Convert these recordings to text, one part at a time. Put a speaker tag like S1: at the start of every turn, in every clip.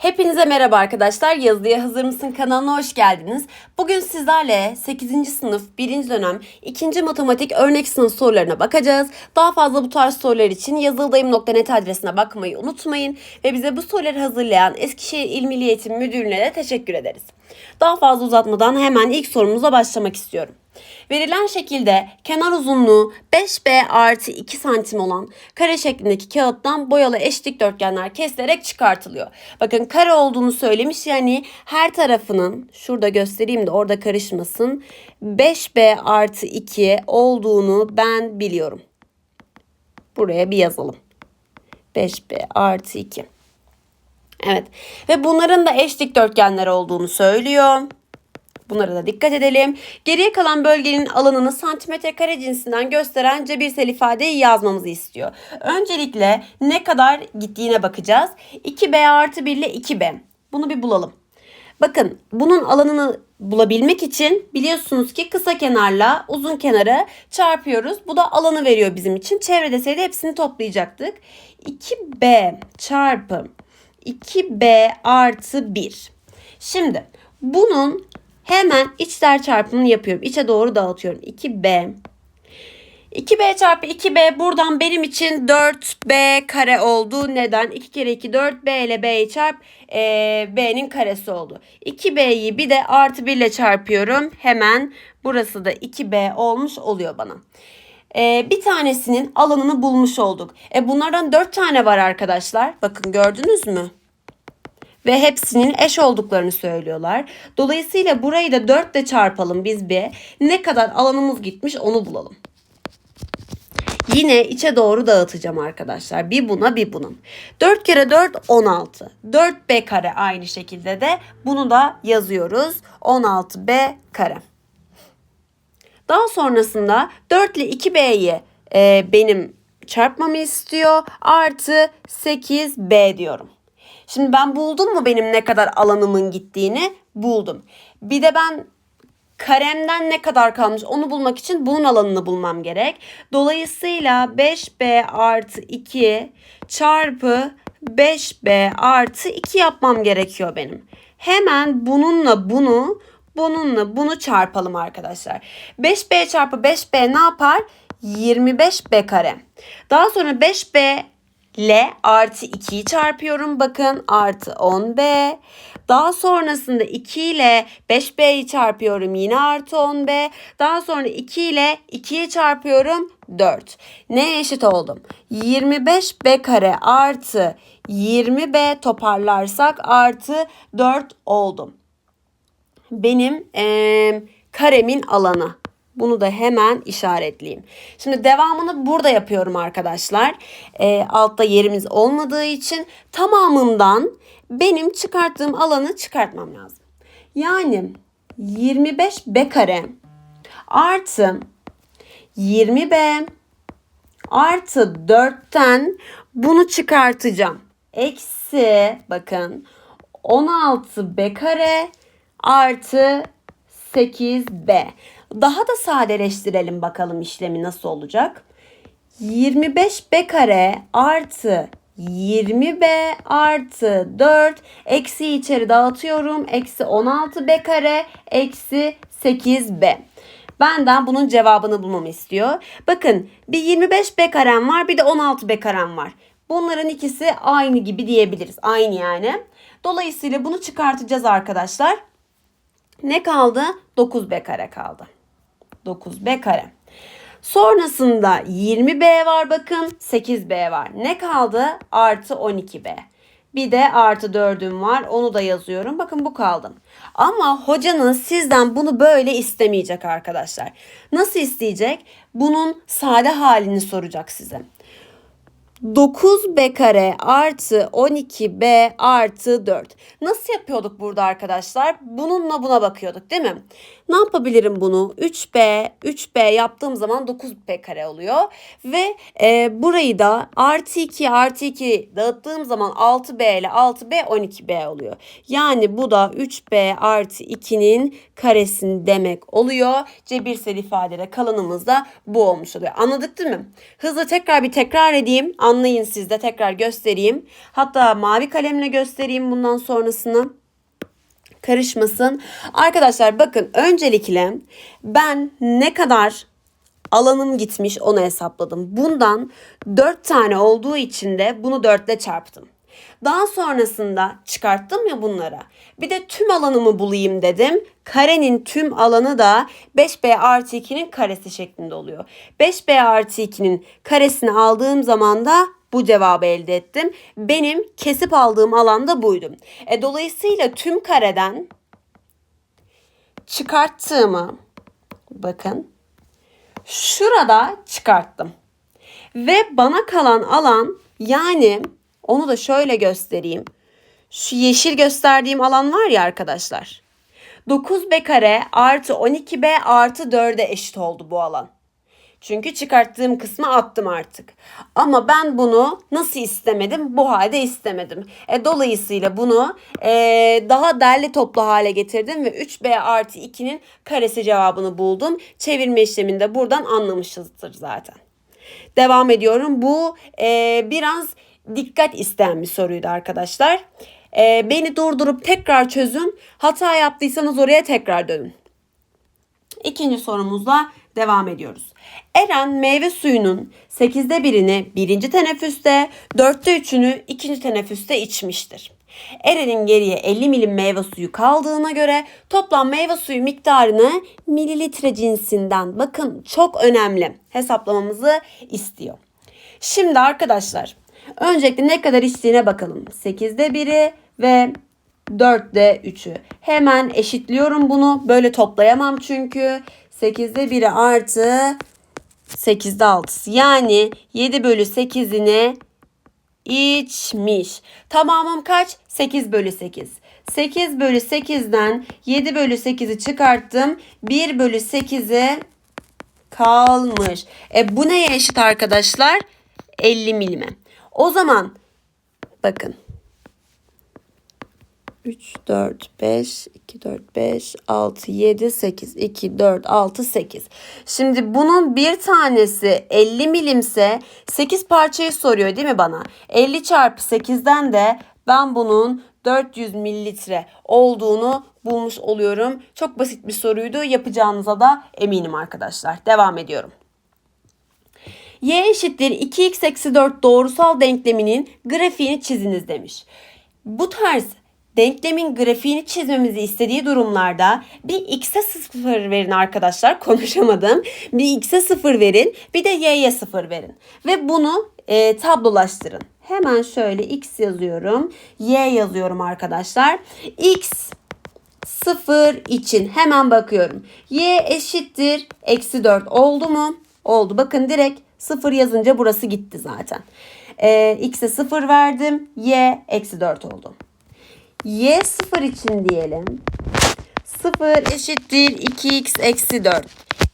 S1: Hepinize merhaba arkadaşlar. Yazıya Hazır mısın kanalına hoş geldiniz. Bugün sizlerle 8. sınıf 1. dönem 2. matematik örnek sınıf sorularına bakacağız. Daha fazla bu tarz sorular için yazıldayım.net adresine bakmayı unutmayın. Ve bize bu soruları hazırlayan Eskişehir İl Milli Eğitim Müdürlüğü'ne de teşekkür ederiz. Daha fazla uzatmadan hemen ilk sorumuza başlamak istiyorum. Verilen şekilde kenar uzunluğu 5B artı 2 santim olan kare şeklindeki kağıttan boyalı eş dikdörtgenler kesilerek çıkartılıyor. Bakın kare olduğunu söylemiş yani her tarafının şurada göstereyim de orada karışmasın 5B artı 2 olduğunu ben biliyorum. Buraya bir yazalım. 5B artı 2. Evet ve bunların da eş dikdörtgenler olduğunu söylüyor. Bunlara da dikkat edelim. Geriye kalan bölgenin alanını santimetre kare cinsinden gösteren cebirsel ifadeyi yazmamızı istiyor. Öncelikle ne kadar gittiğine bakacağız. 2b artı 1 ile 2b. Bunu bir bulalım. Bakın bunun alanını bulabilmek için biliyorsunuz ki kısa kenarla uzun kenarı çarpıyoruz. Bu da alanı veriyor bizim için. Çevre deseydi hepsini toplayacaktık. 2b çarpı 2b artı 1. Şimdi bunun hemen içler çarpımını yapıyorum. İçe doğru dağıtıyorum. 2b 2b çarpı 2b buradan benim için 4b kare oldu. Neden? 2 kere 2 4 b ile b'yi çarp e, b'nin karesi oldu. 2b'yi bir de artı 1 ile çarpıyorum. Hemen burası da 2b olmuş oluyor bana. E, bir tanesinin alanını bulmuş olduk. E, bunlardan 4 tane var arkadaşlar. Bakın gördünüz mü? Ve hepsinin eş olduklarını söylüyorlar. Dolayısıyla burayı da 4 ile çarpalım biz bir. Ne kadar alanımız gitmiş onu bulalım. Yine içe doğru dağıtacağım arkadaşlar. Bir buna bir buna. 4 kere 4 16. 4b kare aynı şekilde de bunu da yazıyoruz. 16b kare. Daha sonrasında 4 ile 2b'yi e, benim çarpmamı istiyor. Artı 8b diyorum. Şimdi ben buldum mu benim ne kadar alanımın gittiğini? Buldum. Bir de ben karemden ne kadar kalmış onu bulmak için bunun alanını bulmam gerek. Dolayısıyla 5b artı 2 çarpı 5b artı 2 yapmam gerekiyor benim. Hemen bununla bunu bununla bunu çarpalım arkadaşlar. 5b çarpı 5b ne yapar? 25b kare. Daha sonra 5b ile artı 2'yi çarpıyorum. Bakın artı 10b. Daha sonrasında 2 ile 5b'yi çarpıyorum. Yine artı 10b. Daha sonra 2 ile 2'yi çarpıyorum. 4. Neye eşit oldum? 25b kare artı 20b toparlarsak artı 4 oldum. Benim ee, karemin alanı. Bunu da hemen işaretleyeyim. Şimdi devamını burada yapıyorum arkadaşlar. E, altta yerimiz olmadığı için tamamından benim çıkarttığım alanı çıkartmam lazım. Yani 25b kare artı 20b artı 4'ten bunu çıkartacağım. Eksi bakın 16b kare artı 8b. Daha da sadeleştirelim bakalım işlemi nasıl olacak. 25b kare artı 20b artı 4 eksi içeri dağıtıyorum. Eksi 16b kare eksi 8b. Benden bunun cevabını bulmamı istiyor. Bakın bir 25b karem var bir de 16b karem var. Bunların ikisi aynı gibi diyebiliriz. Aynı yani. Dolayısıyla bunu çıkartacağız arkadaşlar. Ne kaldı? 9b kare kaldı. 9b kare. Sonrasında 20b var bakın 8b var. Ne kaldı? Artı 12b. Bir de artı 4'üm var. Onu da yazıyorum. Bakın bu kaldı. Ama hocanız sizden bunu böyle istemeyecek arkadaşlar. Nasıl isteyecek? Bunun sade halini soracak size. 9b kare artı 12b artı 4. Nasıl yapıyorduk burada arkadaşlar? Bununla buna bakıyorduk değil mi? Ne yapabilirim bunu? 3b, 3b yaptığım zaman 9b kare oluyor. Ve e, burayı da artı 2 artı 2 dağıttığım zaman 6b ile 6b 12b oluyor. Yani bu da 3b artı 2'nin karesini demek oluyor. Cebirsel ifadede kalanımız da bu olmuş oluyor. Anladık değil mi? Hızlı tekrar bir tekrar edeyim. Anlayın siz de tekrar göstereyim. Hatta mavi kalemle göstereyim bundan sonrasını karışmasın. Arkadaşlar bakın öncelikle ben ne kadar alanım gitmiş onu hesapladım. Bundan 4 tane olduğu için de bunu 4 ile çarptım. Daha sonrasında çıkarttım ya bunlara. Bir de tüm alanımı bulayım dedim. Karenin tüm alanı da 5b artı 2'nin karesi şeklinde oluyor. 5b artı 2'nin karesini aldığım zaman da bu cevabı elde ettim. Benim kesip aldığım alan da buydu. E, dolayısıyla tüm kareden çıkarttığımı bakın şurada çıkarttım. Ve bana kalan alan yani onu da şöyle göstereyim. Şu yeşil gösterdiğim alan var ya arkadaşlar. 9b kare artı 12b artı 4'e eşit oldu bu alan. Çünkü çıkarttığım kısmı attım artık. Ama ben bunu nasıl istemedim? Bu halde istemedim. E, dolayısıyla bunu e, daha derli toplu hale getirdim ve 3b artı 2'nin karesi cevabını buldum. Çevirme işleminde buradan anlamışızdır zaten. Devam ediyorum. Bu e, biraz dikkat isteyen bir soruydu arkadaşlar. E, beni durdurup tekrar çözün. Hata yaptıysanız oraya tekrar dönün. İkinci sorumuzla devam ediyoruz. Eren meyve suyunun 8'de birini birinci teneffüste, 4'te 3'ünü ikinci teneffüste içmiştir. Eren'in geriye 50 milim meyve suyu kaldığına göre toplam meyve suyu miktarını mililitre cinsinden bakın çok önemli hesaplamamızı istiyor. Şimdi arkadaşlar öncelikle ne kadar içtiğine bakalım. 8'de 1'i ve 4'de 3'ü. Hemen eşitliyorum bunu. Böyle toplayamam çünkü. 8'de 1'i artı 8'de 6'sı. Yani 7 bölü 8'ini içmiş. Tamamım kaç? 8 bölü 8. 8 bölü 8'den 7 bölü 8'i çıkarttım. 1 bölü 8'i kalmış. E bu neye eşit arkadaşlar? 50 milime. O zaman bakın 3, 4, 5, 2, 4, 5, 6, 7, 8, 2, 4, 6, 8. Şimdi bunun bir tanesi 50 milimse 8 parçayı soruyor değil mi bana? 50 çarpı 8'den de ben bunun 400 mililitre olduğunu bulmuş oluyorum. Çok basit bir soruydu. Yapacağınıza da eminim arkadaşlar. Devam ediyorum. Y eşittir 2x eksi 4 doğrusal denkleminin grafiğini çiziniz demiş. Bu tarz denklemin grafiğini çizmemizi istediği durumlarda bir x'e 0 verin arkadaşlar. Konuşamadım. Bir x'e 0 verin. Bir de y'ye 0 verin. Ve bunu e, tablolaştırın. Hemen şöyle x yazıyorum. Y yazıyorum arkadaşlar. X 0 için hemen bakıyorum. Y eşittir eksi 4 oldu mu? Oldu. Bakın direkt 0 yazınca burası gitti zaten. E, x'e 0 verdim. Y eksi 4 oldu. Y 0 için diyelim. 0 eşittir 2x eksi 4.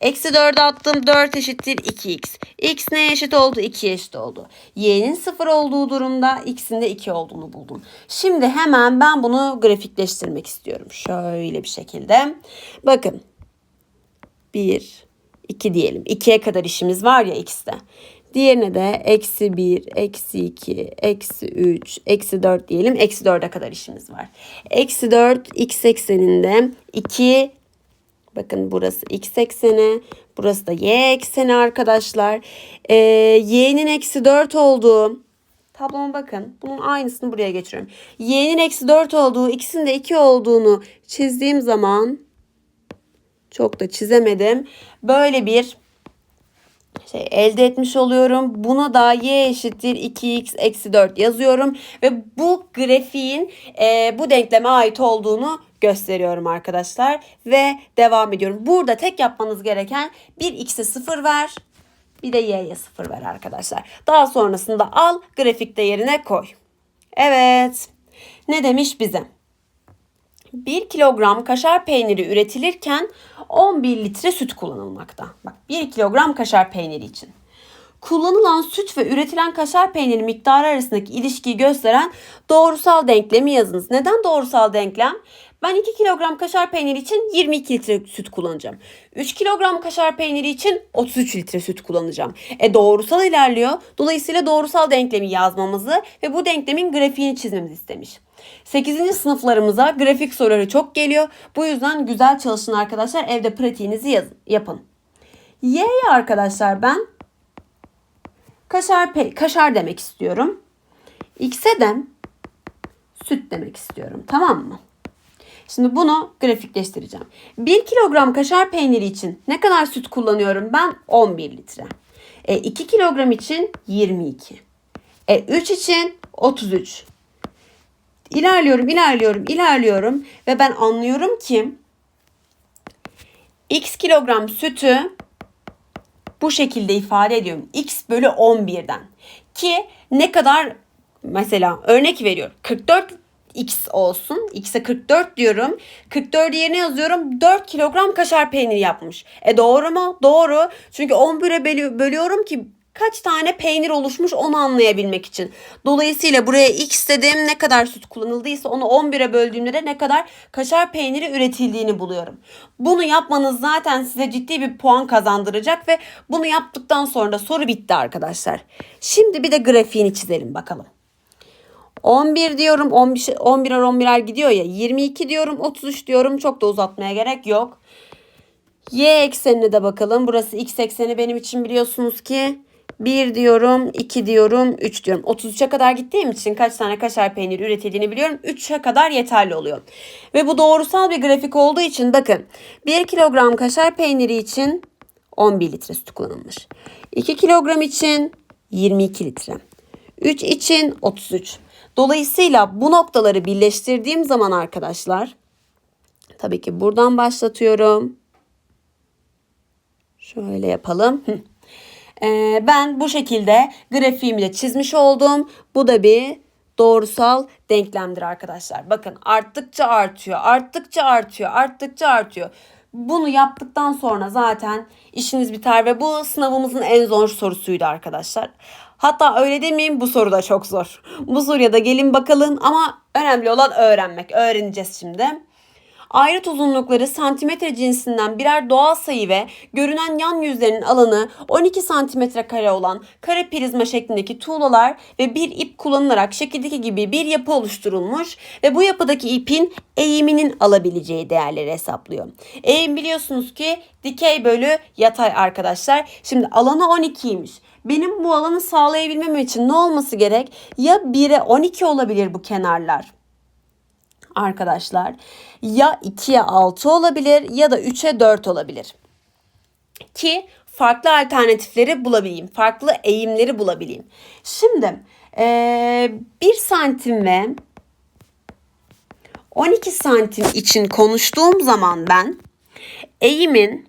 S1: Eksi 4 attım 4 eşittir 2x. X ne eşit oldu? 2 eşit oldu. Y'nin 0 olduğu durumda x'in de 2 olduğunu buldum. Şimdi hemen ben bunu grafikleştirmek istiyorum. Şöyle bir şekilde. Bakın. 1, 2 diyelim. 2'ye kadar işimiz var ya x'te. Diğerine de eksi 1, eksi 2, eksi 3, eksi 4 diyelim. Eksi 4'e kadar işimiz var. Eksi 4 x ekseninde 2 bakın burası x ekseni burası da y ekseni arkadaşlar. Ee, y'nin eksi 4 olduğu tabloma bakın. Bunun aynısını buraya geçiriyorum. y'nin eksi 4 olduğu ikisinin de 2 olduğunu çizdiğim zaman çok da çizemedim. Böyle bir şey elde etmiş oluyorum. Buna da y eşittir 2x eksi 4 yazıyorum. Ve bu grafiğin e, bu denkleme ait olduğunu gösteriyorum arkadaşlar. Ve devam ediyorum. Burada tek yapmanız gereken bir x'e 0 ver. Bir de y'ye 0 ver arkadaşlar. Daha sonrasında al grafikte yerine koy. Evet. Ne demiş bize? 1 kilogram kaşar peyniri üretilirken 11 litre süt kullanılmakta. Bak 1 kilogram kaşar peyniri için. Kullanılan süt ve üretilen kaşar peyniri miktarı arasındaki ilişkiyi gösteren doğrusal denklemi yazınız. Neden doğrusal denklem? Ben 2 kilogram kaşar peyniri için 22 litre süt kullanacağım. 3 kilogram kaşar peyniri için 33 litre süt kullanacağım. E doğrusal ilerliyor. Dolayısıyla doğrusal denklemi yazmamızı ve bu denklemin grafiğini çizmemizi istemiş. 8. sınıflarımıza grafik soruları çok geliyor. Bu yüzden güzel çalışın arkadaşlar. Evde pratiğinizi yazın, yapın. Y'ye arkadaşlar ben kaşar, pe- kaşar demek istiyorum. X'e de süt demek istiyorum. Tamam mı? Şimdi bunu grafikleştireceğim. 1 kilogram kaşar peyniri için ne kadar süt kullanıyorum ben? 11 litre. E, 2 kilogram için 22. E, 3 için 33. İlerliyorum, ilerliyorum, ilerliyorum ve ben anlıyorum ki x kilogram sütü bu şekilde ifade ediyorum. x bölü 11'den. Ki ne kadar mesela örnek veriyorum. 44 x olsun. x'e 44 diyorum. 44 yerine yazıyorum. 4 kilogram kaşar peyniri yapmış. E doğru mu? Doğru. Çünkü 11'e bölü- bölüyorum ki kaç tane peynir oluşmuş onu anlayabilmek için. Dolayısıyla buraya x dedim ne kadar süt kullanıldıysa onu 11'e böldüğümde de ne kadar kaşar peyniri üretildiğini buluyorum. Bunu yapmanız zaten size ciddi bir puan kazandıracak ve bunu yaptıktan sonra da soru bitti arkadaşlar. Şimdi bir de grafiğini çizelim bakalım. 11 diyorum 11, 11'er 11'er gidiyor ya 22 diyorum 33 diyorum çok da uzatmaya gerek yok. Y eksenine de bakalım. Burası x ekseni benim için biliyorsunuz ki 1 diyorum, 2 diyorum, 3 diyorum. 33'e kadar gittiğim için kaç tane kaşar peyniri üretildiğini biliyorum. 3'e kadar yeterli oluyor. Ve bu doğrusal bir grafik olduğu için bakın 1 kilogram kaşar peyniri için 11 litre süt kullanılmış. 2 kilogram için 22 litre. 3 için 33. Dolayısıyla bu noktaları birleştirdiğim zaman arkadaşlar tabii ki buradan başlatıyorum. Şöyle yapalım. Ee, ben bu şekilde grafiğimi de çizmiş oldum. Bu da bir doğrusal denklemdir arkadaşlar. Bakın arttıkça artıyor, arttıkça artıyor, arttıkça artıyor. Bunu yaptıktan sonra zaten işiniz biter ve bu sınavımızın en zor sorusuydu arkadaşlar. Hatta öyle demeyeyim bu soru da çok zor. Bu soruya da gelin bakalım ama önemli olan öğrenmek. Öğreneceğiz şimdi. Ayrıt uzunlukları santimetre cinsinden birer doğal sayı ve görünen yan yüzlerinin alanı 12 santimetre kare olan kare prizma şeklindeki tuğlalar ve bir ip kullanılarak şekildeki gibi bir yapı oluşturulmuş ve bu yapıdaki ipin eğiminin alabileceği değerleri hesaplıyor. Eğim biliyorsunuz ki dikey bölü yatay arkadaşlar. Şimdi alanı 12'ymiş. Benim bu alanı sağlayabilmem için ne olması gerek? Ya 1'e 12 olabilir bu kenarlar arkadaşlar ya 2'ye 6 olabilir ya da 3'e 4 olabilir. Ki farklı alternatifleri bulabileyim. Farklı eğimleri bulabileyim. Şimdi ee, 1 santim ve 12 santim için konuştuğum zaman ben eğimin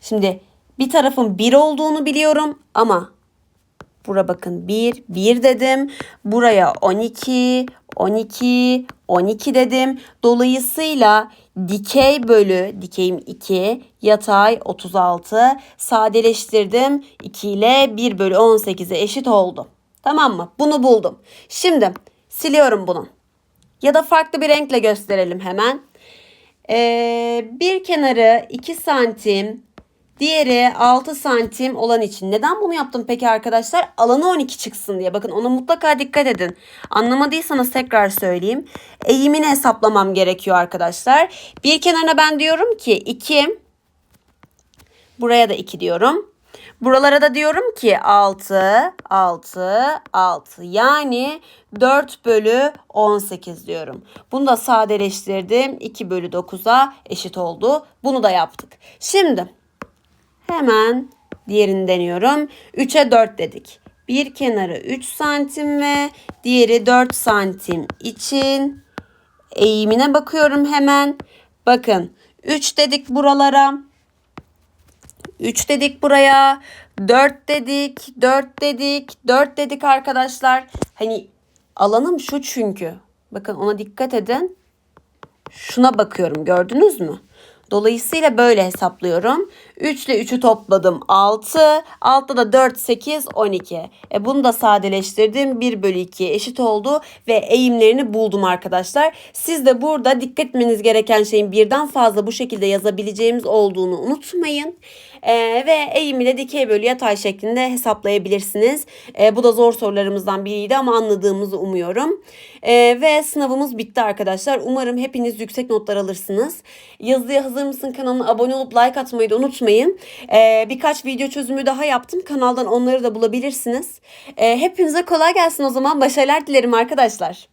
S1: şimdi bir tarafın 1 olduğunu biliyorum ama Bura bakın 1, 1 dedim. Buraya 12, 12, 12 dedim. Dolayısıyla dikey bölü dikeyim 2, yatay 36 sadeleştirdim. 2 ile 1 bölü 18'e eşit oldu. Tamam mı? Bunu buldum. Şimdi siliyorum bunu. Ya da farklı bir renkle gösterelim hemen. Ee, bir kenarı 2 santim, Diğeri 6 santim olan için. Neden bunu yaptım peki arkadaşlar? Alanı 12 çıksın diye. Bakın ona mutlaka dikkat edin. Anlamadıysanız tekrar söyleyeyim. Eğimini hesaplamam gerekiyor arkadaşlar. Bir kenarına ben diyorum ki 2. Buraya da 2 diyorum. Buralara da diyorum ki 6, 6, 6. Yani 4 bölü 18 diyorum. Bunu da sadeleştirdim. 2 bölü 9'a eşit oldu. Bunu da yaptık. Şimdi Hemen diğerini deniyorum. 3'e 4 dedik. Bir kenarı 3 santim ve diğeri 4 santim için eğimine bakıyorum hemen. Bakın 3 dedik buralara. 3 dedik buraya. 4 dedik. 4 dedik. 4 dedik arkadaşlar. Hani alanım şu çünkü. Bakın ona dikkat edin. Şuna bakıyorum gördünüz mü? Dolayısıyla böyle hesaplıyorum. 3 ile 3'ü topladım 6. Altta da 4, 8, 12. E bunu da sadeleştirdim. 1 bölü 2 eşit oldu ve eğimlerini buldum arkadaşlar. Siz de burada dikkat etmeniz gereken şeyin birden fazla bu şekilde yazabileceğimiz olduğunu unutmayın. E, ve eğimi de dikey bölü yatay şeklinde hesaplayabilirsiniz. E, bu da zor sorularımızdan biriydi ama anladığımızı umuyorum. E, ve sınavımız bitti arkadaşlar. Umarım hepiniz yüksek notlar alırsınız. Yazıya Hazır mısın kanalına abone olup like atmayı da unutmayın. E, birkaç video çözümü daha yaptım. Kanaldan onları da bulabilirsiniz. E, hepinize kolay gelsin o zaman. Başarılar dilerim arkadaşlar.